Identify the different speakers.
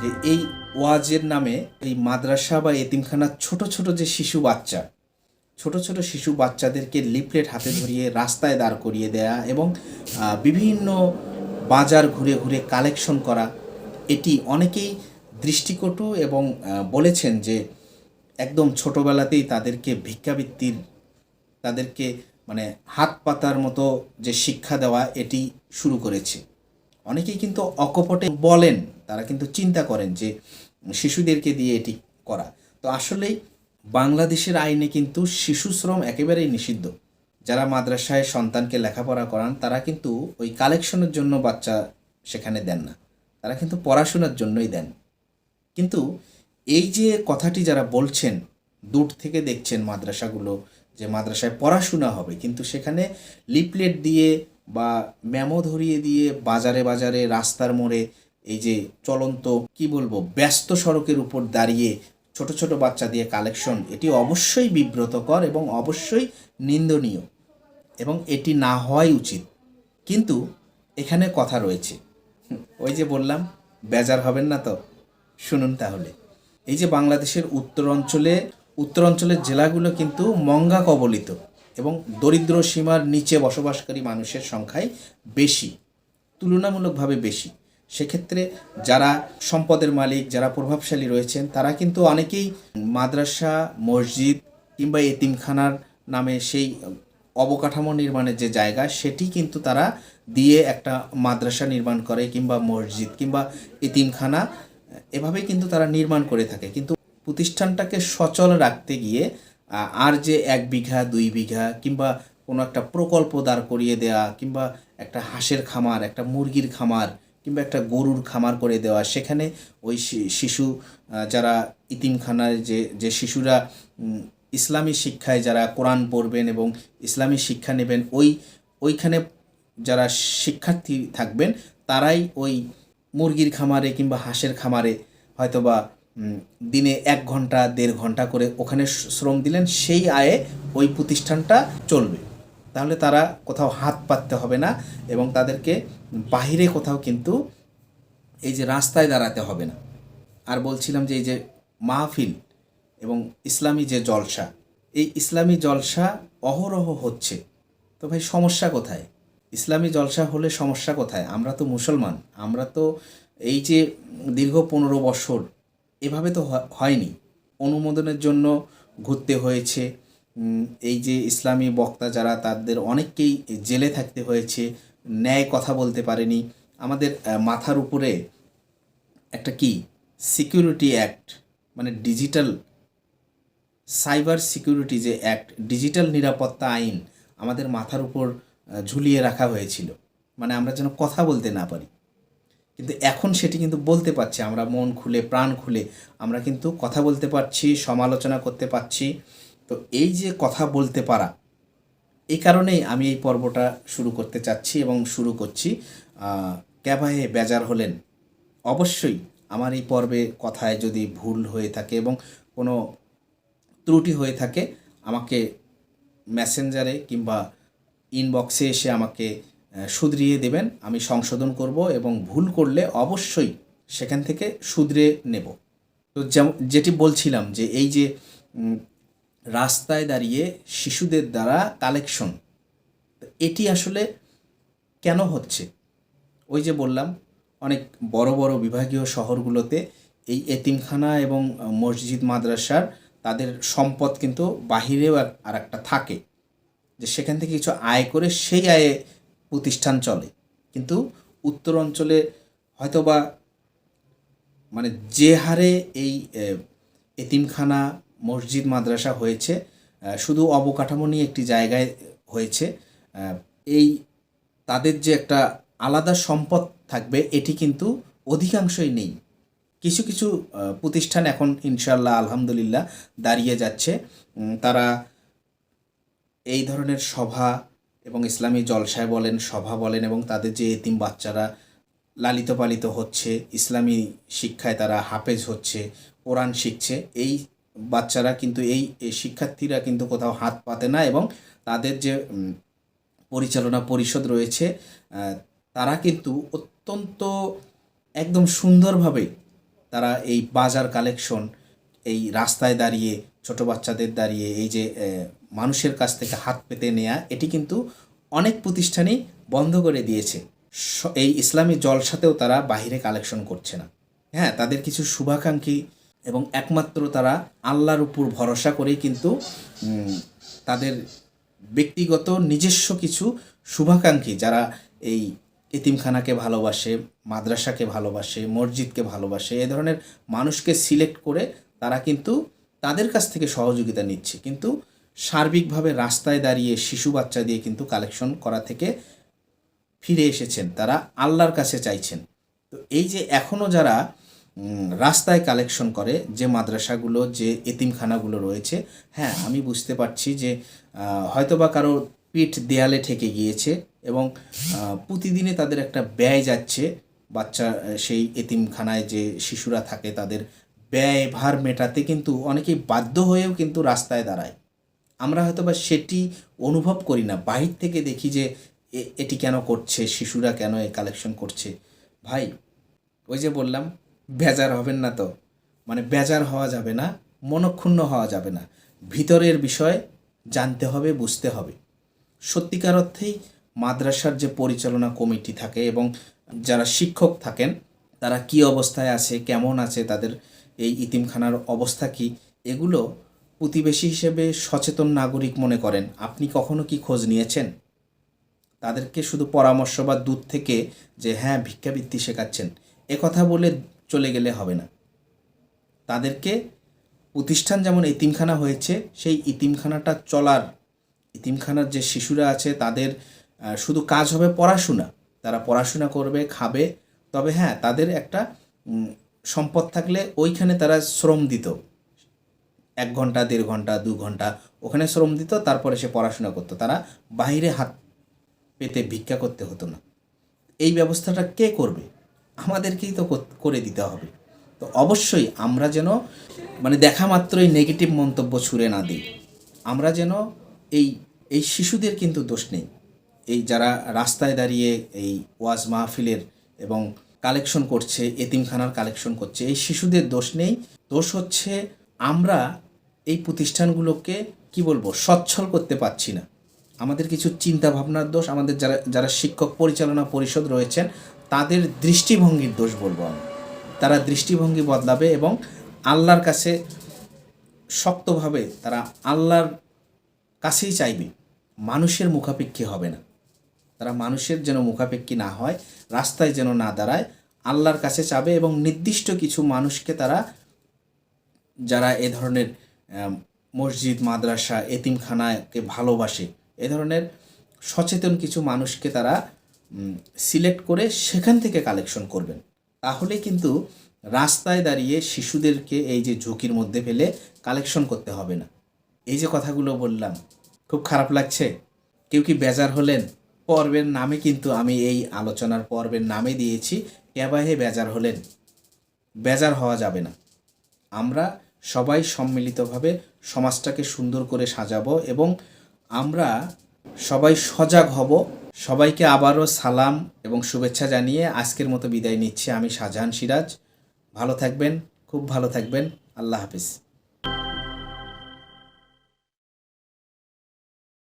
Speaker 1: যে এই ওয়াজের নামে এই মাদ্রাসা বা এতিমখানার ছোট ছোট যে শিশু বাচ্চা, ছোট ছোট শিশু বাচ্চাদেরকে লিফলেট হাতে ধরিয়ে রাস্তায় দাঁড় করিয়ে দেয়া এবং বিভিন্ন বাজার ঘুরে ঘুরে কালেকশন করা, এটি অনেকেই দৃষ্টিকটু এবং বলেছেন যে একদম ছোটবেলাতেই তাদেরকে ভিক্ষাবৃত্তির, তাদেরকে মানে হাত পাতার মতো যে শিক্ষা দেওয়া এটি শুরু করেছে। অনেকেই কিন্তু অকপটে বলেন, তারা কিন্তু চিন্তা করেন যে শিশুদেরকে দিয়ে এটি করা। তো আসলেই বাংলাদেশের আইনে কিন্তু শিশু শ্রম একেবারেই নিষিদ্ধ। যারা মাদ্রাসায় সন্তানকে লেখাপড়া করান, তারা কিন্তু ওই কালেকশনের জন্য বাচ্চা সেখানে দেন না। তারা কিন্তু পড়াশোনার জন্যই দেন। কিন্তু এই যে কথাটি যারা বলছেন, দূর থেকে দেখছেন মাদ্রাসাগুলো যে মাদ্রাসায় পড়াশোনা হবে, কিন্তু সেখানে লিপলেট দিয়ে বা মেমো ধরিয়ে দিয়ে বাজারে বাজারে রাস্তার মোড়ে এই যে চলন্ত, কি বলব, ব্যস্ত সড়কের উপর দাঁড়িয়ে ছোট ছোট বাচ্চা দিয়ে কালেকশন এটি অবশ্যই বিব্রতকর এবং অবশ্যই নিন্দনীয় এবং এটি না হওয়াই উচিত। কিন্তু এখানে কথা রয়েছে। ওই যে বললাম, বেজার হবেন না তো? শুনুন তাহলে। এই যে বাংলাদেশের উত্তর অঞ্চলে উত্তর অঞ্চলের জেলাগুলো কিন্তু মঙ্গা কবলিত এবং দরিদ্র সীমার নিচে বসবাসকারী মানুষের সংখ্যাই বেশি, তুলনামূলকভাবে বেশি। সেক্ষেত্রে যারা সম্পদের মালিক, যারা প্রভাবশালী রয়েছেন, তারা কিন্তু অনেকেই মাদ্রাসা, মসজিদ কিংবা এতিমখানার নামে সেই অবকাঠামো নির্মাণের যে জায়গা, সেটি কিন্তু তারা দিয়ে একটা মাদ্রাসা নির্মাণ করে কিংবা মসজিদ কিংবা এতিমখানা, এভাবেই কিন্তু তারা নির্মাণ করে থাকে। কিন্তু প্রতিষ্ঠানটাকে সচল রাখতে গিয়ে আর যে এক বিঘা, দুই বিঘা কিংবা কোনো একটা প্রকল্প দাঁড় করিয়ে দেওয়া কিংবা একটা হাঁসের খামার, একটা মুরগির খামার কিংবা একটা গরুর খামার করে দেওয়া, সেখানে ওই শিশু যারা ইতিমখানায় যে যে শিশুরা ইসলামী শিক্ষায় যারা কোরআন পড়বেন এবং ইসলামী শিক্ষা নেবেন, ওই, ওইখানে যারা শিক্ষার্থী থাকবেন, তারাই ওই মুরগির খামারে কিংবা হাঁসের খামারে হয়তোবা দিনে এক ঘণ্টা, দেড় ঘণ্টা করে ওখানে শ্রম দিলেন, সেই আয়ে ওই প্রতিষ্ঠানটা চলবে। তাহলে তারা কোথাও হাত পাততে হবে না এবং তাদেরকে বাহিরে কোথাও কিন্তু এই যে রাস্তায় দাঁড়াতে হবে না। আর বলছিলাম যে এই যে মাহফিল এবং ইসলামী যে জলসা, এই ইসলামী জলসা অহরহ হচ্ছে। তো ভাই, সমস্যা কোথায়? ইসলামী জলসা হলে সমস্যা কোথায়? আমরা তো মুসলমান, আমরা তো এই যে দীর্ঘ পনেরো বছর এভাবে তো হয়নি। অনুমোদনের জন্য ঘুরতে হয়েছে। এই যে ইসলামী বক্তা যারা, তাদের অনেককেই জেলে থাকতে হয়েছে। ন্যায় কথা বলতে পারেনি। আমাদের মাথার উপরে একটা কি? সিকিউরিটি অ্যাক্ট মানে ডিজিটাল সাইবার সিকিউরিটি যে অ্যাক্ট ডিজিটাল নিরাপত্তা আইন আমাদের মাথার উপর ঝুলিয়ে রাখা হয়েছিল। মানে আমরা যেন কথা বলতে না পারি। কিন্তু এখন সেটি কিন্তু বলতে পারছি আমরা মন খুলে প্রাণ খুলে আমরা কিন্তু কথা বলতে পারছি সমালোচনা করতে পারছি। তো এই যে কথা বলতে পারা এই কারণেই আমি এই পর্বটা শুরু করতে চাচ্ছি এবং শুরু করছি। আহ, ক্যাবাহে বেজার হলেন। অবশ্যই আমার এই পর্বে কথায় যদি ভুল হয়ে থাকে এবং কোনো ত্রুটি হয়ে থাকে আমাকে মেসেঞ্জারে কিংবা ইনবক্সে এসে আমাকে শুধরিয়ে দেবেন, আমি সংশোধন করব এবং ভুল করলে অবশ্যই সেখান থেকে শুধরে নেব। তো যেটি বলছিলাম যে এই যে রাস্তায় দাঁড়িয়ে শিশুদের দ্বারা কালেকশন এটি আসলে কেন হচ্ছে? ওই যে বললাম, অনেক বড় বড় বিভাগীয় শহরগুলোতে এই এতিমখানা এবং মসজিদ মাদ্রাসার তাদের সম্পদ কিন্তু বাহিরেও আর একটা থাকে। যে সেখান থেকে কিছু আয় করে সেই আয়ে প্রতিষ্ঠান চলে। কিন্তু উত্তর অঞ্চলে হয়তোবা মানে যে হারে এই এতিমখানা, মসজিদ, মাদ্রাসা হয়েছে শুধু অবকাঠামো নিয়ে একটি জায়গায় হয়েছে এই তাদের যে একটা আলাদা সম্পদ থাকবে, এটি কিন্তু অধিকাংশই নেই। কিছু কিছু প্রতিষ্ঠান এখন ইনশাল্লাহ আলহামদুলিল্লাহ, দাঁড়িয়ে যাচ্ছে। তারা এই ধরনের সভা এবং ইসলামী জলসায় বলেন, সভা বলেন এবং তাদের যে এতিম বাচ্চারা লালিত পালিত হচ্ছে, ইসলামী শিক্ষায় তারা হাফেজ হচ্ছে, কোরআন শিখছে, এই বাচ্চারা কিন্তু, এই শিক্ষার্থীরা কিন্তু কোথাও হাত পাতে না এবং তাদের যে পরিচালনা পরিষদ রয়েছে তারা কিন্তু অত্যন্ত একদম সুন্দরভাবে তারা এই বাজার কালেকশন, এই রাস্তায় দাঁড়িয়ে, ছোট বাচ্চাদের দাঁড়িয়ে, এই যে মানুষের কাছ থেকে হাত পেতে নেয়া, এটি কিন্তু অনেক প্রতিষ্ঠানই বন্ধ করে দিয়েছে। এই ইসলামী জলসাতেও তারা বাইরে কালেকশন করছে না। হ্যাঁ তাদের কিছু শুভাকাঙ্ক্ষী এবং একমাত্র তারা আল্লাহর উপর ভরসা করেই কিন্তু তাদের ব্যক্তিগত নিজস্ব কিছু শুভাকাঙ্ক্ষী যারা এই এতিমখানাকে ভালোবাসে, মাদ্রাসাকে ভালোবাসে, মসজিদকে ভালোবাসে, এ ধরনের মানুষকে সিলেক্ট করে তারা কিন্তু তাদের কাছ থেকে সহযোগিতা নিচ্ছে। কিন্তু সার্বিকভাবে রাস্তায় দাঁড়িয়ে শিশু বাচ্চা দিয়ে কিন্তু কালেকশন করা থেকে ফিরে এসেছেন। তারা আল্লাহর কাছে চাইছেন। তো এই যে এখনও যারা রাস্তায় কালেকশন করে, যে মাদ্রাসাগুলো, যে এতিমখানাগুলো রয়েছে হ্যাঁ আমি বুঝতে পারছি যে হয়তোবা কারও পিঠ দেয়ালে ঠেকে গিয়েছে এবং প্রতিদিনে তাদের একটা ব্যয় যাচ্ছে। বাচ্চা, সেই এতিমখানায় যে শিশুরা থাকে, তাদের ব্যয় ভার মেটাতে কিন্তু অনেকেই বাধ্য হয়েও কিন্তু রাস্তায় দাঁড়ায়। আমরা হয়তো বা সেটি অনুভব করি না। বাহির থেকে দেখি যে এটি কেন করছে, শিশুরা কেন এ কালেকশন করছে। ভাই, ওই যে বললাম, বেজার হবেন না তো। মানে বেজার হওয়া যাবে না, মনক্ষুণ্ণ হওয়া যাবে না। ভিতরের বিষয় জানতে হবে, বুঝতে হবে। সত্যিকার অর্থেই মাদ্রাসার যে পরিচালনা কমিটি থাকে এবং যারা শিক্ষক থাকেন, তারা কি অবস্থায় আছে, কেমন আছে, তাদের এই ইতিমখানার অবস্থা কি, এগুলো প্রতিবেশী হিসেবে সচেতন নাগরিক মনে করেন, আপনি কখনো কি খোঁজ নিয়েছেন? তাদেরকে শুধু পরামর্শ বা দূর থেকে যে হ্যাঁ ভিক্ষাবৃত্তি শেখাচ্ছেন। কথা বলে চলে গেলে হবে না। তাদেরকে প্রতিষ্ঠান যেমন ইতিমখানা হয়েছে, সেই ইতিমখানাটা চলার ইতিমখানার যে শিশুরা আছে, তাদের শুধু কাজ হবে পড়াশোনা। তারা পড়াশোনা করবে, খাবে, তবে হ্যাঁ তাদের একটা সম্পদ থাকলে ওইখানে তারা শ্রম দিত। এক ঘণ্টা, দেড় ঘণ্টা, দু ঘণ্টা ওখানে শ্রম দিত, তারপরে সে পড়াশোনা করতো। তারা বাইরে হাত পেতে ভিক্ষা করতে হতো না। এই ব্যবস্থাটা কে করবে? আমাদেরকেই তো করে দিতে হবে। তো অবশ্যই আমরা যেন মানে দেখা মাত্রই নেগেটিভ মন্তব্য ছুড়ে না দিই। আমরা যেন এই এই শিশুদের কিন্তু দোষ নেই। এই যারা রাস্তায় দাঁড়িয়ে এই ওয়াজ মাহফিলের এবং কালেকশন করছে, এতিমখানার কালেকশন করছে, এই শিশুদের দোষ নেই। দোষ হচ্ছে আমরা এই প্রতিষ্ঠানগুলোকে, কি বলব, সচ্ছল করতে পারছি না। আমাদের কিছু চিন্তা ভাবনার দোষ, আমাদের যারা যারা শিক্ষক পরিচালনা পরিষদ রয়েছেন, তাদের দৃষ্টিভঙ্গির দোষ বলব আমি। তারা দৃষ্টিভঙ্গি বদলাবে এবং আল্লাহর কাছে শক্তভাবে তারা আল্লাহর কাছেই চাইবে, মানুষের মুখাপেক্ষী হবে না। তারা মানুষের যেন মুখাপেক্ষী না হয়, রাস্তায় যেন না দাঁড়ায়, আল্লাহর কাছে চাবে এবং নির্দিষ্ট কিছু মানুষকে তারা, যারা এ ধরনের মসজিদ, মাদ্রাসা, এতিমখানাকে ভালোবাসে। এ ধরনের সচেতন কিছু মানুষকে তারা সিলেক্ট করে সেখান থেকে কালেকশন করবেন। তাহলে কিন্তু রাস্তায় দাঁড়িয়ে শিশুদেরকে এই যে ঝুঁকির মধ্যে ফেলে কালেকশন করতে হবে না। এই যে কথাগুলো বললাম, খুব খারাপ লাগছে? কেউ কি বেজার হলেন? পর্বের নামে কিন্তু আমি এই আলোচনার পর্বের নামে দিয়েছি ক্যাবাহে বেজার হলেন? বেজার হওয়া যাবে না। আমরা সবাই সম্মিলিতভাবে সমাজটাকে সুন্দর করে সাজাবো এবং আমরা সবাই সজাগ হব। সবাইকে আবারও সালাম এবং শুভেচ্ছা জানিয়ে আজকের মতো বিদায় নিচ্ছি আমি শাহজাহান সিরাজ। ভালো থাকবেন, খুব ভালো থাকবেন। আল্লাহ হাফিজ।